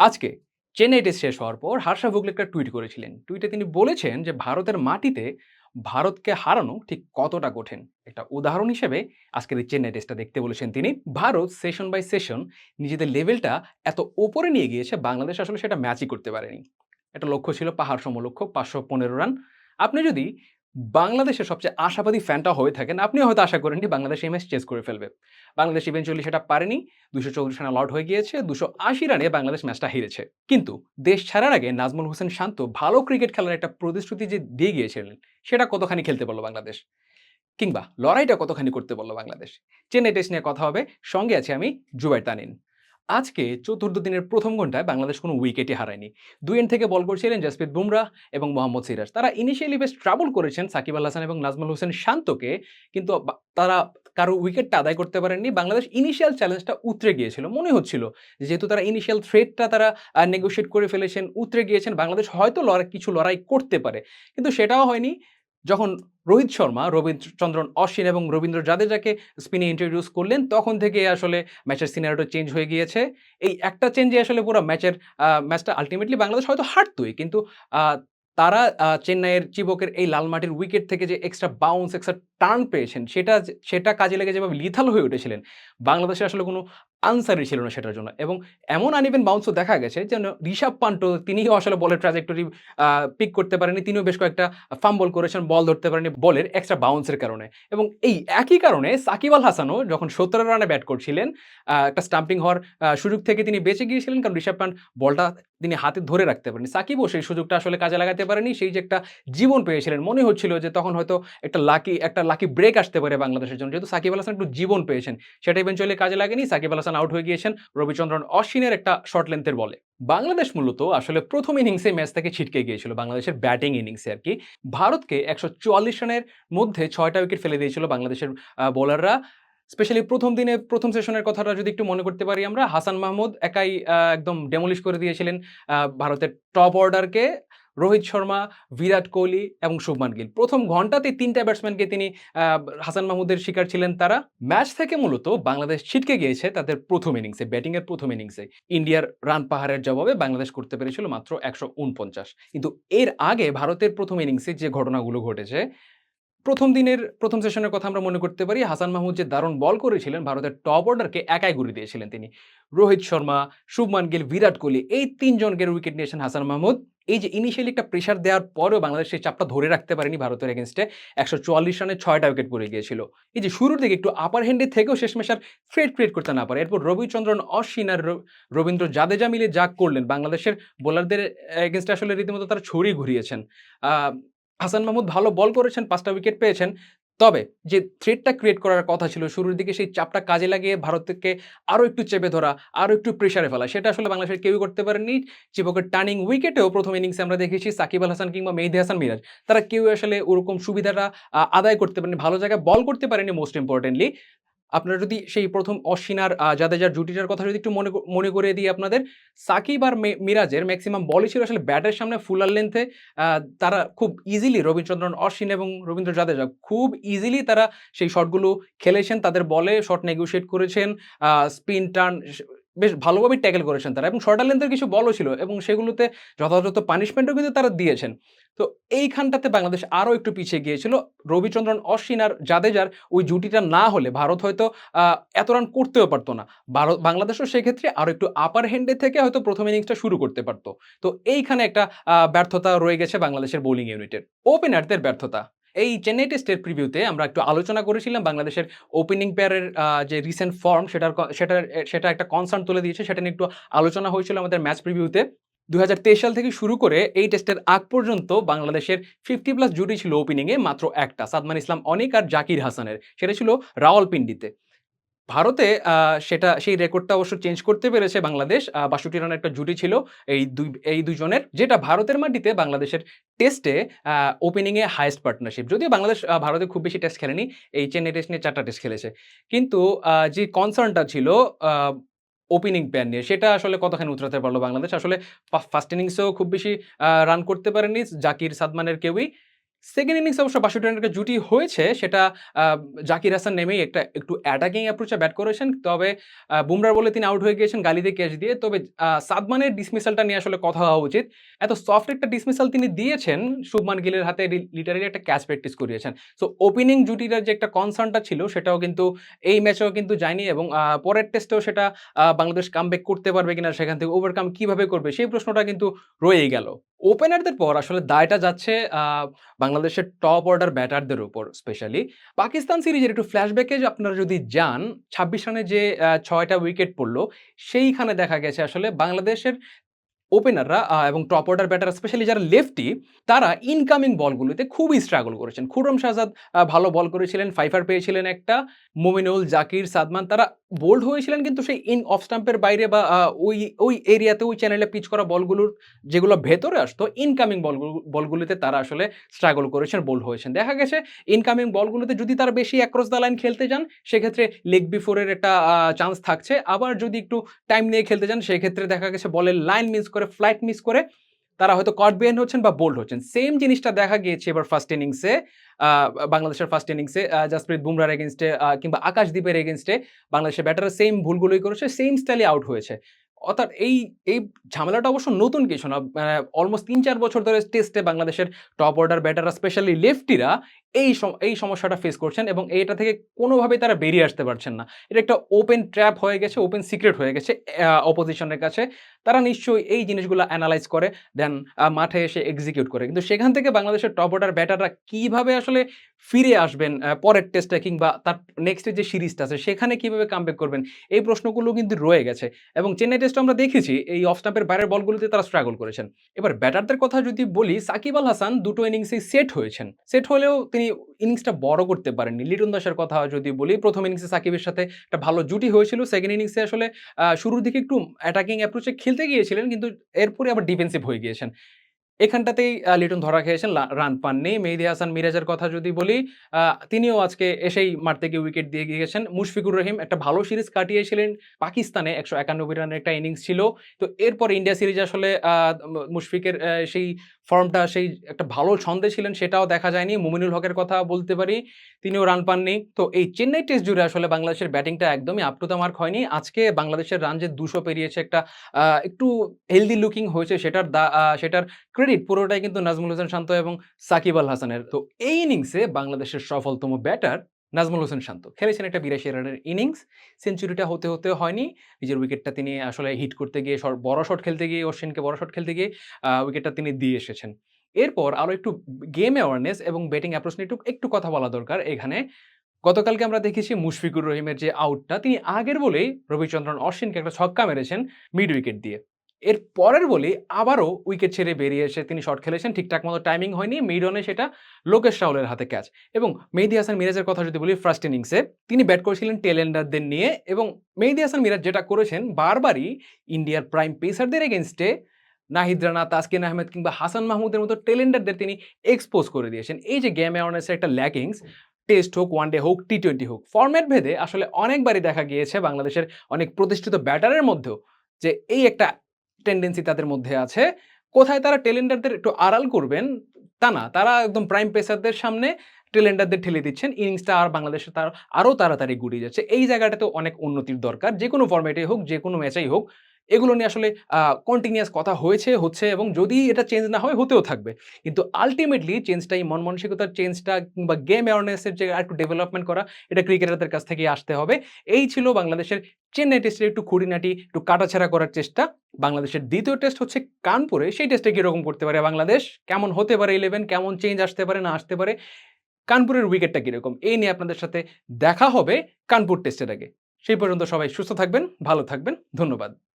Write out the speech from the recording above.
আজকে চেন্নাই টেস্ট শেষ হওয়ার পর হার্ষা ভোগলে একটা টুইট করেছিলেন। টুইটে তিনি বলেছেন যে, ভারতের মাটিতে ভারতকে হারানো ঠিক কতটা কঠিন? একটা উদাহরণ হিসেবে আজকের এই চেন্নাই টেস্টটা দেখতে বলেছেন তিনি। ভারত সেশন বাই সেশন নিজেদের লেভেলটা এত ওপরে নিয়ে গিয়েছে, বাংলাদেশ আসলে সেটা ম্যাচই করতে পারেনি। একটা লক্ষ্য ছিল পাহাড় সমলক্ষ্য, পাঁচশো পনেরো রান আপনি যদি বাংলাদেশের সবচেয়ে আশাবাদী ফ্যানটা হয়ে থাকেন, আপনিও হয়তো আশা করেননি বাংলাদেশ এই ম্যাচ চেস করে ফেলবে। বাংলাদেশ ইভেনচুয়ালি সেটা পারেনি দুশো চৌত্রিশ রান আউট হয়ে গিয়েছে দুশো আশি রানে বাংলাদেশ ম্যাচটা হেরেছে। কিন্তু দেশ ছাড়ার আগে নাজমুল হোসেন শান্ত ভালো ক্রিকেট খেলার একটা প্রতিশ্রুতি যে দিয়ে গিয়েছিলেন, সেটা কতখানি খেলতে পারল বাংলাদেশ? কিংবা লড়াইটা কতখানি করতে পারল বাংলাদেশ? চেন্নাই টেস্ট নিয়ে কথা হবে, সঙ্গে আছে আমি জুবাইর তানিন। আজকে চতুর্থ দিনের প্রথম ঘন্টায় বাংলাদেশ কোনো উইকেটই হারায়নি। দুই এন্ড থেকে বল করছিলেন জাসপ্রীত বুমরাহ এবং মোহাম্মদ সিরাজ। তারা ইনিশিয়ালি বেশ ট্রাবল করেছেন সাকিব আল হাসান এবং নাজমুল হোসেন শান্তকে, কিন্তু তারা কারও উইকেটটা আদায় করতে পারেননি। বাংলাদেশ ইনিশিয়াল চ্যালেঞ্জটা উতরে গিয়েছিল। মনে হচ্ছিল যেহেতু তারা ইনিশিয়াল থ্রেডটা তারা নেগোশিয়েট করে ফেলেছেন, উতরে গিয়েছেন, বাংলাদেশ হয়তো লড়াই কিছু লড়াই করতে পারে। কিন্তু সেটাও হয়নি। যখন রোহিত শর্মা, রবীন্দ্রচন্দ্রন অশ্বিন এবং রবীন্দ্র জাদেজাকে স্পিনে ইন্ট্রোডিউস করলেন, তখন থেকে আসলে ম্যাচের সিনারিটা চেঞ্জ হয়ে গিয়েছে। এই একটা চেঞ্জে আসলে পুরো ম্যাচের ম্যাচটা আলটিমেটলি বাংলাদেশ হয়তো হারতই, কিন্তু তারা চেন্নাইয়ের চিবকের এই লাল মাটির উইকেট থেকে যে এক্সট্রা বাউন্স এক্সট্রা টার্ন পেয়েছেন, সেটা সেটা কাজে লেগে যেভাবে লিথাল হয়ে উঠেছিলেন, বাংলাদেশে আসলে কোনো আনসারই ছিল না সেটার জন্য। এবং এমন আনইভেন বাউন্সও দেখা গেছে যেন ঋষভ পান্ট তিনিও আসলে বলের ট্রাজেক্টরি পিক করতে পারেনি, তিনিও বেশ কয়েকটা ফাম্বল করেছেন বল ধরতে পারেনি বলের এক্সট্রা বাউন্সের কারণে। এবং এই একই কারণে সাকিব আল হাসানও যখন সত্তর রানে ব্যাট করছিলেন একটা স্টাম্পিং হওয়ার সুযোগ থেকে তিনি বেঁচে গিয়েছিলেন কারণ ঋষভ পান্ট বলটা তিনি হাতে ধরে রাখতে পারেনি। সাকিবও সেই সুযোগটা আসলে কাজে লাগাতে পারেনি, সেই যে একটা জীবন পেয়েছিলেন। মনে হচ্ছিল যে তখন হয়তো একটা লাকি একটা লাকি ব্রেক আসতে পারে বাংলাদেশের জন্য। যেহেতু সাকিব আল হাসান একটু জীবন পেয়েছেন, সেটা ইভেন্চুয়ালি কাজে লাগেনি। সাকিব আল হাসান আউট হয়ে গিয়েছেন রবিচন্দ্রন অশ্বিনের একটা শর্ট লেন্থের বলে বাংলাদেশ মূলত আসলে প্রথম ইনিংসে ম্যাচ থেকে ছিটকে গিয়েছিল, বাংলাদেশের ব্যাটিং ইনিংসে আর কি। ভারতকে একশো চুয়াল্লিশ রানের মধ্যে ছয়টা উইকেট ফেলে দিয়েছিল বাংলাদেশের বোলাররা স্পেশালি প্রথম দিনে, প্রথম সেশনের কথাটা যদি একটু মনে করতে পারি আমরা, হাসান মাহমুদ একাই একদম ডেমলিশ করে দিয়েছিলেন ভারতের টপ অর্ডারকে রোহিত শর্মা, বিরাট কোহলি এবং শুভমান গিল। প্রথম ঘন্টাতে তিনটা ব্যাটসম্যানকে তিনি হাসান মাহমুদের শিকার ছিলেন তারা। ম্যাচ থেকে মূলত বাংলাদেশ ছিটকে গিয়েছে তাদের প্রথম ইনিংসে ব্যাটিংয়ের প্রথম ইনিংসে। ইন্ডিয়ার রান পাহাড়ের জবাবে বাংলাদেশ করতে পেরেছিল মাত্র একশো উনপঞ্চাশ। কিন্তু এর আগে ভারতের প্রথম ইনিংসে যে ঘটনাগুলো ঘটেছে, প্রথম দিনের, প্রথম সেশনের কথা আমরা মনে করতে পারি, হাসান মাহমুদ যে দারুণ বল করেছিলেন, ভারতের টপ অর্ডারকে একাই ঘুরে দিয়েছিলেন তিনি। রোহিত শর্মা, শুভমান গিল, বিরাট কোহলি, এই তিনজনকে উইকেট নিয়েছেন হাসান মাহমুদ। এই যে ইনিশিয়ালি একটা প্রেশার দেওয়ার পরেও বাংলাদেশ সেই চাপটা ধরে রাখতে পারেনি ভারতের এগেনস্টে একশো চুয়াল্লিশ রানে ছয়টা উইকেট পড়ে গিয়েছিল। এই যে শুরুর দিকে একটু আপার হ্যান্ডে থেকেও শেষমেশ আর ফ্রেড ক্রিয়েট করতে না পারে। এরপর রবিচন্দ্রন, অশ্বিন আর রবীন্দ্র জাদেজা মিলে যা করলেন, বাংলাদেশের বোলারদের এগেনস্টে আসলে রীতিমতো তারা ছড়িয়ে ঘুরিয়েছেন। হাসান মাহমুদ ভালো বল করেছেন, পাঁচটা উইকেট পেয়েছেন। তবে যে থ্রেডটা ক্রিয়েট করার কথা ছিল, শুরুর দিকে সেই চাপটা কাজে লাগিয়ে ভারতকে আরও একটু চেপে ধরা আরও একটু প্রেশারে ফেলা, সেটা আসলে বাংলাদেশের কেউই করতে পারেনি চিপকের টার্নিং উইকেটেও প্রথম ইনিংসে আমরা দেখেছি, সাকিব আল হাসান কিংবা মেহদি হাসান মিরাজ, তারা কেউ আসলে ওরকম সুবিধাটা আদায় করতে পারেনি ভালো জায়গায় বল করতে পারেনি মোস্ট ইম্পর্টেন্টলি আপনারা যদি সেই প্রথম অশ্বিনার জাদেজার জুটিটার কথা যদি একটু মনে মনে করে দিই আপনাদের, সাকিব আর মিরাজের ম্যাক্সিমাম বলই ছিল আসলে ব্যাটের সামনে ফুলার লেন্থে তারা খুব ইজিলি রবীন্দ্রচন্দ্রন, অশ্বিন এবং রবীন্দ্র জাদেজা খুব ইজিলি তারা সেই শটগুলো খেলেছেন, তাদের বলে শট নেগোসিয়েট করেছেন স্পিন টার্ন বেশ ভালোভাবে ট্যাকেল করেছেন তারা এবং শর্টার লেন্থের কিছু বলও ছিল এবং সেগুলোতে যথাযথ পানিশমেন্টও কিন্তু তারা দিয়েছেন। তো এইখানটাতে বাংলাদেশ আরও একটু পিছিয়ে গিয়েছিল। রবিচন্দ্রন অশ্বিন আর জাদেজার ওই জুটিটা না হলে ভারত হয়তো এত রান করতেও পারতো না। ভারত, বাংলাদেশও সেক্ষেত্রে আরও একটু আপার হ্যান্ডে থেকে হয়তো প্রথম ইনিংসটা শুরু করতে পারতো। তো এইখানে একটা ব্যর্থতা রয়ে গেছে বাংলাদেশের বোলিং ইউনিটের ওপেনারদের ব্যর্থতা। এই চেন্নাই টেস্টের প্রিভিউতে আমরা একটু আলোচনা করেছিলাম বাংলাদেশের ওপেনিং পেয়ারের যে রিসেন্ট ফর্ম সেটার সেটা সেটা একটা কনসার্ন তুলে দিয়েছে, সেটা নিয়ে একটু আলোচনা হয়েছিল আমাদের ম্যাচ প্রিভিউতে দুই হাজার তেইশ সাল থেকে শুরু করে এই টেস্টের আগ পর্যন্ত বাংলাদেশের ফিফটি প্লাস জুটি ছিল ওপেনিংয়ে মাত্র একটা, সাদমান ইসলাম অনেক আর জাকির হাসানের। সেটা ছিল রাওয়ালপিন্ডিতে। ভারতে সেটা, সেই রেকর্ডটা অবশ্য চেঞ্জ করতে পেরেছে বাংলাদেশ। বাষট্টি রানের একটা জুটি ছিল এই দুই, এই দুজনের যেটা ভারতের মাটিতে বাংলাদেশের টেস্টে ওপেনিংয়ে হায়েস্ট পার্টনারশিপ যদিও বাংলাদেশ ভারতে খুব বেশি টেস্ট খেলেনি, এই চেন্নাই টেস্ট নিয়ে চারটা টেস্ট খেলেছে। কিন্তু যে কনসার্নটা ছিল ওপেনিং প্যান নিয়ে, সেটা আসলে কতখানি উতরাতে পারল বাংলাদেশ? আসলে ফার্স্ট ইনিংসেও খুব বেশি রান করতে পারেনি। জাকির সাদমানের কেউই সেকেন্ড ইনিংস অবশ্য ৬২ রানের একটা জুটি হয়েছে, সেটা জাকির হাসান নেমেই একটা, একটু অ্যাটাকিং অ্যাপ্রোচে ব্যাট করেছেন। তবে বুমরার বলে তিনি আউট হয়ে গিয়েছেন গালি দিয়ে ক্যাচ দিয়ে। তবে সাদমানের ডিসমিসালটা নিয়ে আসলে কথা হওয়া উচিত। এত সফট একটা ডিসমিসাল তিনি দিয়েছেন, শুভমান গিলের হাতে লিটারেলি একটা ক্যাচ প্র্যাকটিস করিয়েছেন। সো ওপেনিং জুটিটার যে একটা কনসার্নটা ছিল, সেটাও কিন্তু, এই ম্যাচেও কিন্তু যায়নি এবং পরের টেস্টেও সেটা বাংলাদেশ কামব্যাক করতে পারবে কিনা, সেখান থেকে ওভারকাম কীভাবে করবে, সেই প্রশ্নটা কিন্তু রয়েই গেল। ওপেনারদের পর আসলে দায়টা যাচ্ছে বাংলাদেশের টপ অর্ডার ব্যাটারদের উপর স্পেশালি। পাকিস্তান সিরিজের একটু ফ্ল্যাশব্যাকে আপনারা যদি যান ২৬ রানে যে ছয়টা উইকেট পড়ল, সেইখানে দেখা গেছে আসলে বাংলাদেশের ওপেনাররা এবং টপ অর্ডার ব্যাটার স্পেশালি যারা লেফটি তারা ইনকামিং বলগুলোতে খুবই স্ট্রাগল করেছেন। খুরম শাহজাদ ভালো বল করেছিলেন, ফাইফার পেয়েছিলেন একটা। মোমিনুল জাকির, সাদমান তারা বোল্ড হয়েছিলেন কিন্তু সেই ইন অফ স্টাম্পের বাইরে বা ওই ওই এরিয়াতে ওই চ্যানেলে পিচ করা বলগুলোর যেগুলো ভেতরে আসতো ইনকামিং বলগুলো বলগুলোতে তারা আসলে স্ট্রাগল করেছেন, বোল্ড হয়েছেন। দেখা গেছে ইনকামিং বলগুলোতে যদি তারা বেশি অ্যাক্রস দ্য লাইন খেলতে যান সেক্ষেত্রে লেগ বিফোরের একটা চান্স থাকছে। আবার যদি একটু টাইম নিয়ে খেলতে যান সেক্ষেত্রে দেখা গেছে বলের লাইন মিস করে, ফ্লাইট মিস করে তারা হয়তো কট বিহাইন্ড হচ্ছেন বা বোল্ড হচ্ছেন। সেম জিনিসটা দেখা গিয়েছে এবার ফার্স্ট ইনিংসে বাংলাদেশের ফার্স্ট ইনিংসে জাসপ্রীত বুমরার এগেনস্টে কিংবা আকাশদীপের এগেনস্টে বাংলাদেশের ব্যাটাররা সেম ভুলগুলোই করেছে, সেম স্টাইলে আউট হয়েছে। অর্থাৎ এই এই ঝামেলাটা অবশ্য নতুন কিছু না। আ অলমোস্ট ৩-৪ বছর ধরে টেস্টে বাংলাদেশের টপ অর্ডার ব্যাটাররা স্পেশালি লেফটিরা এই এই সমস্যাটা ফেস করছেন এবং এটা থেকে কোনোভাবেই তারা বেরিয়ে আসতে পারছেন না। এটা একটা ওপেন ট্র্যাপ হয়ে গেছে, ওপেন সিক্রেট হয়ে গেছে অপোজিশনের কাছে। তারা নিশ্চয়ই এই জিনিসগুলো অ্যানালাইজ করে দেন মাঠে এসে এক্সিকিউট করে। কিন্তু সেখান থেকে বাংলাদেশের টপ অর্ডার ব্যাটাররা কীভাবে আসলে ফিরে আসবেন পরের টেস্টে কিংবা তার নেক্সট এর যে সিরিজটা আছে সেখানে কীভাবে কামব্যাক করবেন? এই প্রশ্নগুলো কিন্তু রয়ে গেছে এবং চেন্নাই টেস্টে আমরা দেখেছি এই অফ স্টাম্পের বাইরের বলগুলোতে তারা স্ট্রাগল করেছেন। এবার ব্যাটারদের কথা যদি বলি সাকিব আল হাসান দুটো ইনিংসেই সেট হয়েছেন। সেট হলেও তিনি ইনিংসটা বড় করতে পারেননি। লিটন দাসের কথা যদি বলি, প্রথম ইনিংসে সাকিবের সাথে একটা ভালো জুটি হয়েছিল। সেকেন্ড ইনিংসে আসলে শুরুর দিকে একটু অ্যাটাকিং অ্যাপ্রোচ খেলতে গিয়েছিলেন কিন্তু এরপরে আবার ডিফেন্সিভ হয়ে গিয়েছেন। এখানটাতেই লিটন ধরা খেয়েছেন, রান পাননি। মেহেদী হাসান মিরাজের কথা যদি বলি, তিনিও আজকে এসেই মাঠ থেকে উইকেট দিয়ে গিয়েছেন। মুশফিকুর রহিম একটা ভালো সিরিজ কাটিয়েছিলেন পাকিস্তানে ১৯১ রানের একটা ইনিংস ছিল। তো এরপর ইন্ডিয়া সিরিজ আসলে মুশফিকের সেই ফর্মটা সেই একটা ভালো ছন্দে ছিলেন সেটাও দেখা যায়নি। মুমিনুল হকের কথা বলতে পারি, তিনিও রান পাননি। তো এই চেন্নাই টেস্ট জুড়ে আসলে বাংলাদেশের ব্যাটিংটা একদমই আপ টু দ্য মার্ক হয়নি। আজকে বাংলাদেশের রান যে দুশো পেরিয়েছে একটা একটু হেলদি লুকিং হয়েছে সেটার সেটার ক্রেডিট পুরোটাই কিন্তু নাজমুল হোসেন শান্ত এবং সাকিব আল হাসানের। তো এই ইনিংসে বাংলাদেশের সফলতম ব্যাটার নাজমুল হোসেন শান্ত। খেলেছেন একটা ৮২ রানের ইনিংস। সেঞ্চুরিটা হতে, হতে হয়নি। নিজের উইকেটটা তিনি আসলে হিট করতে গিয়ে বড় শট খেলতে গিয়ে অশ্বিনকে বড় শট খেলতে গিয়ে উইকেটটা তিনি দিয়ে এসেছেন। এরপর আরও একটু গেম অ্যাওয়ারনেস এবং ব্যাটিং অ্যাপ্রোচ নিয়ে একটু, একটু কথা বলা দরকার এখানে। গতকালকে আমরা দেখেছি মুশফিকুর রহিমের যে আউটটা তিনি আগের বলেই রবিচন্দ্রন অশ্বিনকে একটা ছক্কা মেরেছেন মিড উইকেট দিয়ে। এর পরের বলেই আবারও উইকেট ছেড়ে বেরিয়ে এসে তিনি শট খেলেছেন। ঠিকঠাক মতো টাইমিং হয়নি। মিড অনে সেটা লোকেশ রাহুলের হাতে ক্যাচ। এবং মেহেদী হাসান মিরাজের কথা যদি বলি ফার্স্ট ইনিংসে তিনি ব্যাট করেছিলেন টেলেন্ডারদের নিয়ে এবং মেহেদী হাসান মিরাজ যেটা করেছেন বারবারই ইন্ডিয়ার প্রাইম পেসারদের এগেনস্টে নাহিদ রানা, তাসকিন আহমেদ কিংবা হাসান মাহমুদের মতো টেলেন্ডারদের তিনি এক্সপোজ করে দিয়েছেন। এই যে গেম অ্যাওয়ারনেস এর একটা ল্যাকিংস টেস্ট হোক, ওয়ান ডে হোক, টি-টোয়েন্টি হোক। ফরম্যাট ভেদে আসলে অনেকবারই দেখা গিয়েছে বাংলাদেশের অনেক প্রতিষ্ঠিত ব্যাটারের মধ্যেও যে এই একটা টেনডেন্সি তাদের মধ্যে আছে। কোথায় তারা টেলেন্ডারদের একটু আড়াল করবেন তা না। তারা একদম প্রাইম পেসারদের সামনে টেলেন্ডারদের ঠেলে দিচ্ছেন। ইনিংসটা আর বাংলাদেশে তার আরও তাড়াতাড়ি গুড়িয়ে যাচ্ছে। এই জায়গাটাতেও অনেক উন্নতির দরকার। যে কোনো ফর্ম্যাটেই হোক, যে কোনো ম্যাচেই হোক। এগুলো নিয়ে আসলে কন্টিনিউয়াস কথা হয়েছে, হচ্ছে এবং যদি এটা চেঞ্জ না হয় হতেও থাকবে। কিন্তু আল্টিমেটলি চেঞ্জটা এই মন মানসিকতার চেঞ্জটা কিংবা গেম অ্যাওয়ারনেস এর যে আরেকটু ডেভেলপমেন্ট করা এটা ক্রিকেটারদের কাছ থেকে আসতে হবে। এই ছিল বাংলাদেশের চেন্নাই টেস্টের একটু খুঁটিনাটি, একটু কাটাছেঁড়া করার চেষ্টা। বাংলাদেশের দ্বিতীয় টেস্ট হচ্ছে কানপুরে। সেই টেস্টে কীরকম করতে পারে বাংলাদেশ? কেমন হতে পারে 11? কেমন চেঞ্জ আসতে পারে, না আসতে পারে? কানপুরের উইকেটটা কীরকম এই নিয়ে আপনাদের সাথে দেখা হবে কানপুর টেস্টের আগে। সেই পর্যন্ত সবাই সুস্থ থাকবেন, ভালো থাকবেন। ধন্যবাদ।